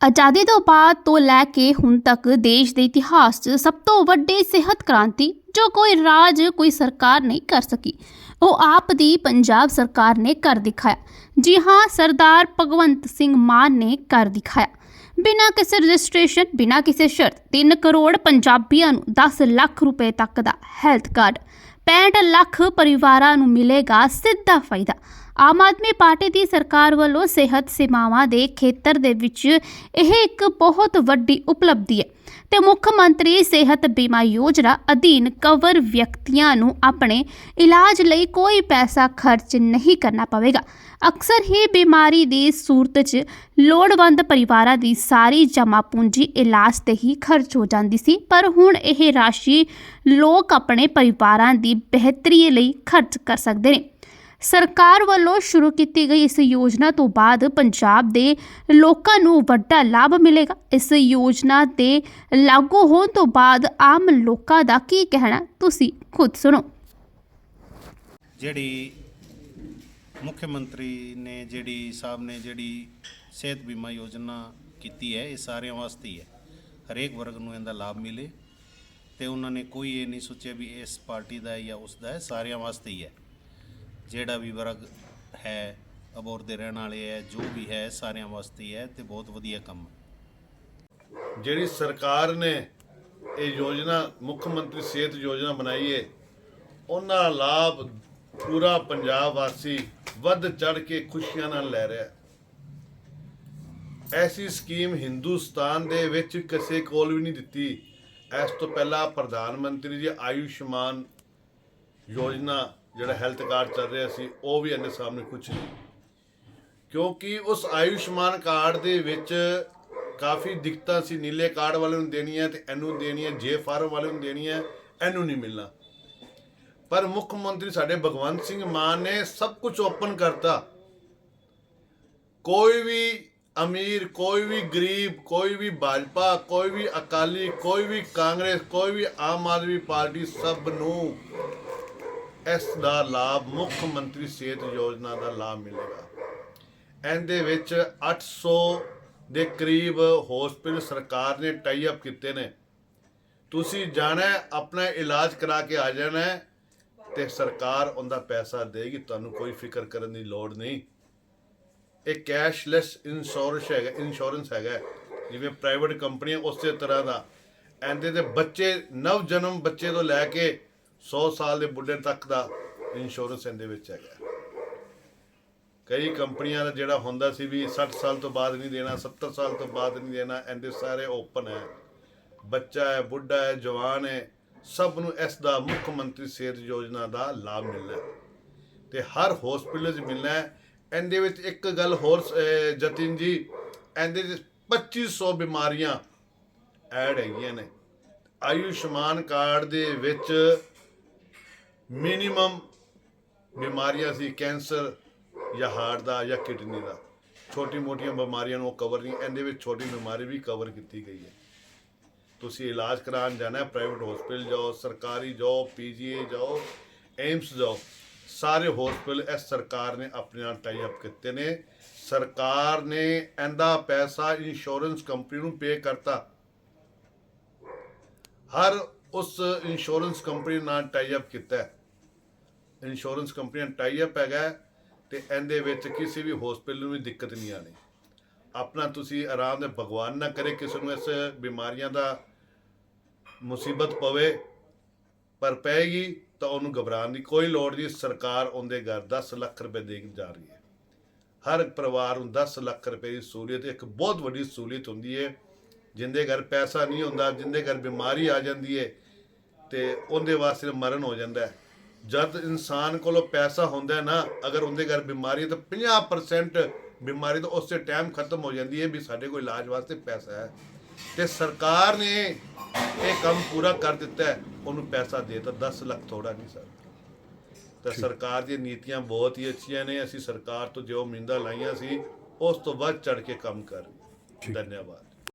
ਆਜ਼ਾਦੀ ਤੋਂ ਬਾਅਦ ਤੋਂ ਲੈ ਕੇ ਹੁਣ ਤੱਕ ਦੇਸ਼ ਦੇ ਇਤਿਹਾਸ 'ਚ ਸਭ ਤੋਂ ਵੱਡੀ ਸਿਹਤ ਕ੍ਰਾਂਤੀ ਜੋ ਕੋਈ ਰਾਜ, ਕੋਈ ਸਰਕਾਰ ਨਹੀਂ ਕਰ ਸਕੀ, ਉਹ ਆਪ ਦੀ ਪੰਜਾਬ ਸਰਕਾਰ ਨੇ ਕਰ ਦਿਖਾਇਆ। ਜੀ ਹਾਂ, ਸਰਦਾਰ ਭਗਵੰਤ ਸਿੰਘ ਮਾਨ ਨੇ ਕਰ ਦਿਖਾਇਆ। ਬਿਨਾਂ ਕਿਸੇ ਰਜਿਸਟ੍ਰੇਸ਼ਨ, ਬਿਨਾਂ ਕਿਸੇ ਸ਼ਰਤ 3 ਕਰੋੜ ਪੰਜਾਬੀਆਂ ਨੂੰ 10 ਲੱਖ ਰੁਪਏ ਤੱਕ ਦਾ ਹੈਲਥ ਕਾਰਡ 65 ਲੱਖ ਪਰਿਵਾਰਾਂ ਨੂੰ ਮਿਲੇਗਾ ਸਿੱਧਾ ਫਾਇਦਾ। ਆਮ ਆਦਮੀ ਪਾਰਟੀ ਦੀ ਸਰਕਾਰ ਵੱਲੋਂ ਸਿਹਤ ਸੇਵਾਵਾਂ ਦੇ ਖੇਤਰ ਦੇ ਵਿੱਚ ਇਹ ਇੱਕ ਬਹੁਤ ਵੱਡੀ ਉਪਲਬਧੀ ਹੈ ਤੇ ਮੁੱਖ ਮੰਤਰੀ ਸਿਹਤ ਬੀਮਾ ਯੋਜਨਾ ਅਧੀਨ ਕਵਰ ਵਿਅਕਤੀਆਂ ਨੂੰ ਆਪਣੇ ਇਲਾਜ ਲਈ ਕੋਈ ਪੈਸਾ ਖਰਚ ਨਹੀਂ ਕਰਨਾ ਪਵੇਗਾ। ਅਕਸਰ ਹੀ ਬਿਮਾਰੀ ਦੀ ਸੂਰਤ 'ਚ ਲੋੜਵੰਦ ਪਰਿਵਾਰਾਂ ਦੀ ਸਾਰੀ ਜਮ੍ਹਾਂ ਪੂੰਜੀ ਇਲਾਜ ਤੇ ਹੀ ਖਰਚ ਹੋ ਜਾਂਦੀ ਸੀ, ਪਰ ਹੁਣ ਇਹ ਰਾਸ਼ੀ ਲੋਕ ਆਪਣੇ ਪਰਿਵਾਰਾਂ ਦੀ ਬਿਹਤਰੀ ਲਈ ਖਰਚ ਕਰ ਸਕਦੇ ਨੇ। ਸਰਕਾਰ ਵੱਲੋਂ ਸ਼ੁਰੂ ਕੀਤੀ ਗਈ ਇਸ ਯੋਜਨਾ ਤੋਂ ਬਾਅਦ ਪੰਜਾਬ ਦੇ ਲੋਕਾਂ ਨੂੰ ਵੱਡਾ ਲਾਭ ਮਿਲੇਗਾ। ਇਸ ਯੋਜਨਾ ਦੇ ਲਾਗੂ ਹੋਣ ਤੋਂ ਬਾਅਦ ਆਮ ਲੋਕਾਂ ਦਾ ਕੀ ਕਹਿਣਾ, ਤੁਸੀਂ ਖੁਦ ਸੁਣੋ। ਜਿਹੜੀ ਮੁੱਖ ਮੰਤਰੀ ਨੇ ਜਿਹੜੀ, ਸਾਹਿਬ ਨੇ ਜਿਹੜੀ ਸਿਹਤ ਬੀਮਾ ਯੋਜਨਾ ਕੀਤੀ ਹੈ, ਇਹ ਸਾਰਿਆਂ ਵਾਸਤੇ ਹੀ ਹੈ। ਹਰੇਕ ਵਰਗ ਨੂੰ ਇਹਦਾ ਲਾਭ ਮਿਲੇ ਤੇ ਉਹਨਾਂ ਨੇ ਕੋਈ ਇਹ ਨਹੀਂ ਸੋਚਿਆ ਵੀ ਇਸ ਪਾਰਟੀ ਦਾ ਹੈ ਜਾਂ ਉਸ ਦਾ ਹੈ, ਸਾਰਿਆਂ ਵਾਸਤੇ ਹੀ ਹੈ। ਜਿਹੜਾ ਵੀ ਵਰਗ ਹੈ, ਅਬੋਰ ਦੇ ਰਹਿਣ ਵਾਲੇ ਹੈ, ਜੋ ਵੀ ਹੈ ਸਾਰਿਆਂ ਵਾਸਤੇ ਹੈ ਤੇ ਬਹੁਤ ਵਧੀਆ ਕੰਮ ਹੈ। ਜਿਹੜੀ ਸਰਕਾਰ ਨੇ ਇਹ ਯੋਜਨਾ, ਮੁੱਖ ਮੰਤਰੀ ਸਿਹਤ ਯੋਜਨਾ ਬਣਾਈ ਹੈ ਉਹਨਾਂ ਲਾਭ ਪੂਰਾ ਪੰਜਾਬ ਵਾਸੀ ਵੱਧ ਚੜ ਕੇ ਖੁਸ਼ੀਆਂ ਨਾਲ ਲੈ ਰਿਹਾ ਐਸੀ ਸਕੀਮ ਹਿੰਦੁਸਤਾਨ ਦੇ ਵਿੱਚ ਕਿਸੇ ਕੋਲ ਵੀ ਨਹੀਂ ਦਿੱਤੀ। ਇਸ ਤੋਂ ਪਹਿਲਾਂ ਪ੍ਰਧਾਨ ਮੰਤਰੀ ਜੀ ਆਯੁਸ਼ਮਾਨ ਯੋਜਨਾ ਜਿਹੜਾ ਹੈਲਥ ਕਾਰਡ ਚੱਲ ਰਿਹਾ ਸੀ, ਉਹ ਵੀ ਇਹਦੇ ਸਾਹਮਣੇ ਕੁਝ ਨਹੀਂ। ਕਿਉਂਕਿ ਉਸ ਆਯੁਸ਼ਮਾਨ ਕਾਰਡ ਦੇ ਵਿੱਚ ਕਾਫੀ ਦਿੱਕਤਾਂ ਸੀ। ਨੀਲੇ ਕਾਰਡ ਵਾਲੇ ਨੂੰ ਦੇਣੀ ਹੈ ਤੇ ਇਹਨੂੰ ਦੇਣੀ ਹੈ, ਜੇ ਫਾਰਮ ਵਾਲੇ ਨੂੰ ਦੇਣੀ ਹੈ, ਇਹਨੂੰ ਨਹੀਂ ਮਿਲਣਾ। ਪਰ ਮੁੱਖ ਮੰਤਰੀ ਸਾਡੇ ਭਗਵੰਤ ਸਿੰਘ ਮਾਨ ਨੇ ਸਭ ਕੁਝ ਓਪਨ ਕਰਤਾ। ਕੋਈ ਵੀ ਅਮੀਰ, ਕੋਈ ਵੀ ਗਰੀਬ, ਕੋਈ ਵੀ ਭਾਜਪਾ, ਕੋਈ ਵੀ ਅਕਾਲੀ, ਕੋਈ ਵੀ ਕਾਂਗਰਸ, ਕੋਈ ਵੀ ਆਮ ਆਦਮੀ ਪਾਰਟੀ ਸਭ ਨੂੰ ਇਸ ਦਾ ਲਾਭ ਮੁੱਖ ਮੰਤਰੀ ਸਿਹਤ ਯੋਜਨਾ ਦਾ ਲਾਭ ਮਿਲੇਗਾ। ਇਹਦੇ ਵਿੱਚ 800 ਦੇ ਕਰੀਬ ਹਸਪੀਟਲ ਸਰਕਾਰ ਨੇ ਟਾਈ ਅਪ ਕੀਤੇ ਨੇ। ਤੁਸੀਂ ਜਾਣਾ ਆਪਣਾ ਇਲਾਜ ਕਰਾ ਕੇ ਆ ਜਾਣਾ ਹੈ, ਤੇ ਸਰਕਾਰ ਉਹਦਾ ਪੈਸਾ ਦੇਗੀ ਤੁਹਾਨੂੰ ਕੋਈ ਫਿਕਰ ਕਰਨ ਦੀ ਲੋੜ ਨਹੀਂ। ਇਹ ਕੈਸ਼ਲੈਸ ਇੰਸ਼ੋਰੈਂਸ ਹੈਗਾ ਇੰਸ਼ੋਰੈਂਸ ਹੈਗਾ ਜਿਵੇਂ ਪ੍ਰਾਈਵੇਟ ਕੰਪਨੀਆਂ ਉਸੇ ਤਰ੍ਹਾਂ ਦਾ। ਇਹਦੇ ਦੇ ਬੱਚੇ ਨਵ ਜਨਮ ਬੱਚੇ ਤੋਂ ਲੈ ਕੇ 100 ਸਾਲ ਦੇ ਬੁੱਢੇ ਤੱਕ ਦਾ ਇੰਸ਼ੋਰੈਂਸ ਇਹਦੇ ਵਿੱਚ ਹੈਗਾ। ਕਈ ਕੰਪਨੀਆਂ ਦਾ ਜਿਹੜਾ ਹੁੰਦਾ ਸੀ ਵੀ 60 ਸਾਲ ਤੋਂ ਬਾਅਦ ਨਹੀਂ ਦੇਣਾ 70 ਸਾਲ ਤੋਂ ਬਾਅਦ ਨਹੀਂ ਦੇਣਾ ਇਹਦੇ ਸਾਰੇ ਓਪਨ ਹੈ। ਬੱਚਾ ਹੈ, ਬੁੱਢਾ ਹੈ, ਜਵਾਨ ਹੈ, ਸਭ ਨੂੰ ਇਸ ਦਾ ਮੁੱਖ ਮੰਤਰੀ ਸਿਹਤ ਯੋਜਨਾ ਦਾ ਲਾਭ ਮਿਲਣਾ ਹੈ। ਤੇ ਹਰ ਹਸਪੀਟਲ 'ਚ ਮਿਲਣਾ ਇਹਦੇ ਵਿੱਚ ਇੱਕ ਗੱਲ ਹੋਰ ਜਤਿਨ ਜੀ, ਇਹਦੇ ਵਿੱਚ 2500 ਬਿਮਾਰੀਆਂ ਐਡ ਹੈਗੀਆਂ ਨੇ। ਆਯੁਸ਼ਮਾਨ ਕਾਰਡ ਦੇ ਵਿੱਚ ਮਿਨੀਮਮ ਬਿਮਾਰੀਆਂ ਸੀ, ਕੈਂਸਰ ਜਾਂ ਹਾਰਟ ਦਾ ਜਾਂ ਕਿਡਨੀ ਦਾ। ਛੋਟੀ ਮੋਟੀਆਂ ਬਿਮਾਰੀਆਂ ਨੂੰ ਕਵਰ ਨਹੀਂ, ਇਹਦੇ ਵਿੱਚ ਛੋਟੀ ਬਿਮਾਰੀ ਵੀ ਕਵਰ ਕੀਤੀ ਗਈ ਹੈ। ਤੁਸੀਂ ਇਲਾਜ ਕਰਾਉਣ ਜਾਣਾ ਪ੍ਰਾਈਵੇਟ ਹਸਪੀਟਲ ਜਾਓ, ਸਰਕਾਰੀ ਜਾਓ ਪੀਜੀਏ ਜਾਓ ਏਮਸ ਜਾਓ, ਸਾਰੇ ਹਸਪੀਟਲ ਇਸ ਸਰਕਾਰ ਨੇ ਆਪਣੇ ਨਾਲ ਟਾਈ ਅਪ ਕੀਤੇ ਨੇ। ਸਰਕਾਰ ਨੇ ਇਹਦਾ ਪੈਸਾ ਇੰਸ਼ੋਰੈਂਸ ਕੰਪਨੀ ਨੂੰ ਪੇ ਕਰਤਾ। ਹਰ ਉਸ ਇੰਸ਼ੋਰੈਂਸ ਕੰਪਨੀ ਨਾਲ ਟਾਈ ਅਪ ਕੀਤਾ। ਹੈ ਇੰਸ਼ੋਰੈਂਸ ਕੰਪਨੀਆਂ ਨਾਲ ਟਾਈ ਅਪ ਹੈਗਾ ਹੈ ਤੇ ਇਹਦੇ ਵਿੱਚ ਕਿਸੇ ਵੀ ਹਸਪੀਟਲ ਨੂੰ ਵੀ ਦਿੱਕਤ ਨਹੀਂ ਆਣੀ ਆਪਣਾ ਤੁਸੀਂ ਆਰਾਮ ਨਾਲ ਭਗਵਾਨ ਨਾ ਕਰੇ, ਕਿਸੇ ਨੂੰ ਇਸ ਬਿਮਾਰੀਆਂ ਦਾ ਮੁਸੀਬਤ ਪਵੇ, ਪਰ ਪੈਗੀ ਤਾਂ ਉਹਨੂੰ ਘਬਰਾਉਣ ਦੀ ਕੋਈ ਲੋੜ ਨਹੀਂ। ਸਰਕਾਰ ਉਹਦੇ ਘਰ 10 ਲੱਖ ਰੁਪਏ ਦੇ ਜਾ ਰਹੀ ਹੈ। ਹਰ ਪਰਿਵਾਰ ਨੂੰ 10 ਲੱਖ ਰੁਪਏ ਦੀ ਸਹੂਲੀਅਤ, ਇੱਕ ਬਹੁਤ ਵੱਡੀ ਸਹੂਲੀਅਤ ਹੁੰਦੀ ਹੈ। ਜਿੰਦੇ ਘਰ ਪੈਸਾ ਨਹੀਂ ਹੁੰਦਾ, ਜਿੰਦੇ ਘਰ ਬਿਮਾਰੀ ਆ ਜਾਂਦੀ ਹੈ ਤੇ ਉਹਦੇ ਵਾਸਤੇ ਮਰਨ ਹੋ ਜਾਂਦਾ ਹੈ। ਜਦ ਇਨਸਾਨ ਕੋਲੋਂ ਪੈਸਾ ਹੁੰਦਾ ਨਾ ਅਗਰ ਉਹਦੇ ਘਰ ਬਿਮਾਰੀ ਹੈ ਤਾਂ 50% ਬਿਮਾਰੀ ਤਾਂ ਉਸੇ ਟਾਈਮ ਖਤਮ ਹੋ ਜਾਂਦੀ ਹੈ ਵੀ ਸਾਡੇ ਕੋਲ ਇਲਾਜ ਵਾਸਤੇ ਪੈਸਾ ਹੈ। ਤੇ ਸਰਕਾਰ ਨੇ ਇਹ ਕੰਮ ਪੂਰਾ ਕਰ ਦਿੱਤਾ ਹੈ ਉਹਨੂੰ ਪੈਸਾ ਦੇ ਤਾਂ 10 ਲੱਖ ਥੋੜਾ ਨਹੀਂ ਸਰ। ਤਾਂ ਸਰਕਾਰ ਦੀਆਂ ਨੀਤੀਆਂ ਬਹੁਤ ਹੀ ਅੱਛੀਆਂ ਨੇ ਅਸੀਂ ਸਰਕਾਰ ਤੋਂ ਜੋ ਉਮੀਦਾਂ ਲਾਈਆਂ ਸੀ ਉਸ ਤੋਂ ਵੱਧ ਚੜ ਕੇ ਕੰਮ ਕਰ। ਧੰਨਵਾਦ।